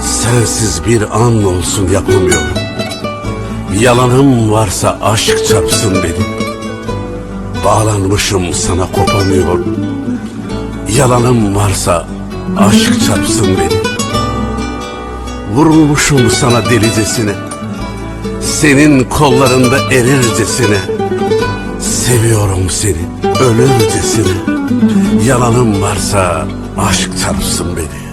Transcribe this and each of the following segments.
Sensiz bir an olsun yapamıyorum. Yalanım varsa aşk çarpsın beni. Bağlanmışım sana kopamıyorum. Yalanım varsa aşk çarpsın beni. Vurulmuşum sana delicesine. Senin kollarında erircesine. Seviyorum seni ölürcesine. Yalanım varsa aşk çarpsın beni.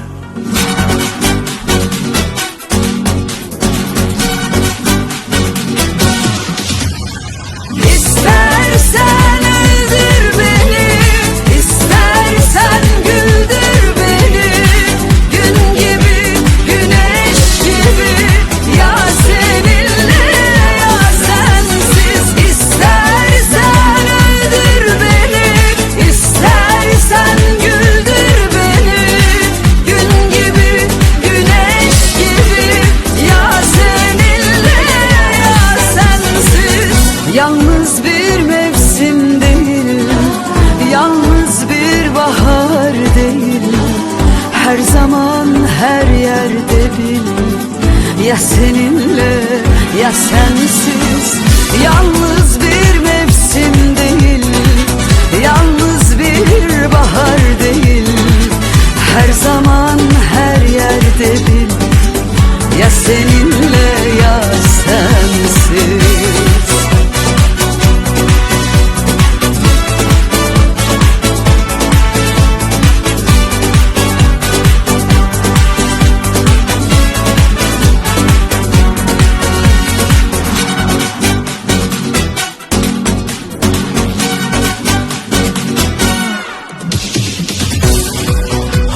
Seninle ya sensiz. Yalnız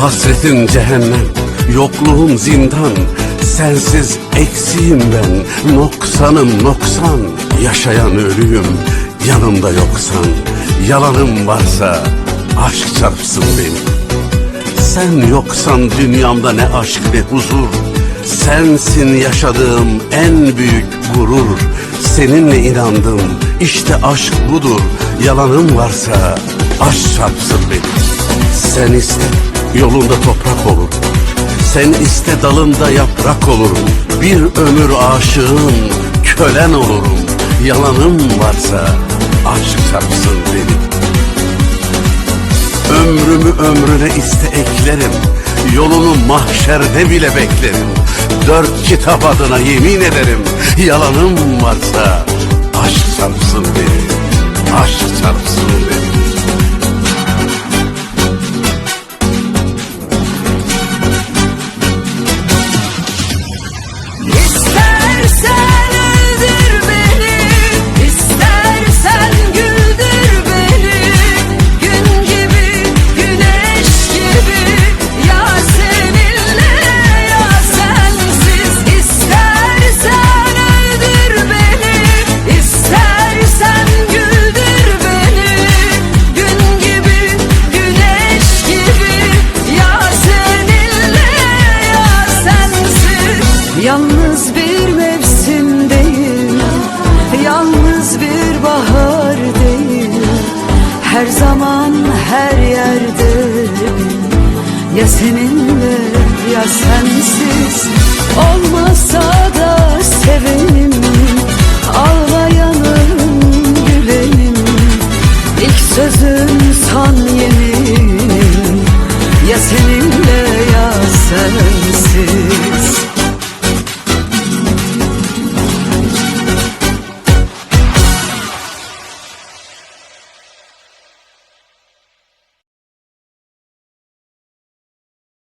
Hasretin cehennem, yokluğum zindan. Sensiz eksiğim ben, noksanım noksan. Yaşayan ölüyüm, yanımda yoksan. Yalanım varsa aşk çarpsın beni. Sen yoksan dünyamda ne aşk ne huzur. Sensin yaşadığım en büyük gurur. Seninle inandım, işte aşk budur. Yalanım varsa aşk çarpsın beni sen iste yolunda toprak olur Sen iste dalında yaprak olurum. Bir ömür aşığın kölen olurum. Yalanım varsa aşk çarpsın beni. Ömrümü ömrüne iste eklerim. Yolunu mahşerde bile beklerim. Dört kitap adına yemin ederim. Yalanım varsa aşk çarpsın beni. Aşk çarpsın beni dünya sensiz. Olmasa da sevenim Ağlayanım, gülenim. İlk sözüm son yeminim Ya seninle ya sensiz.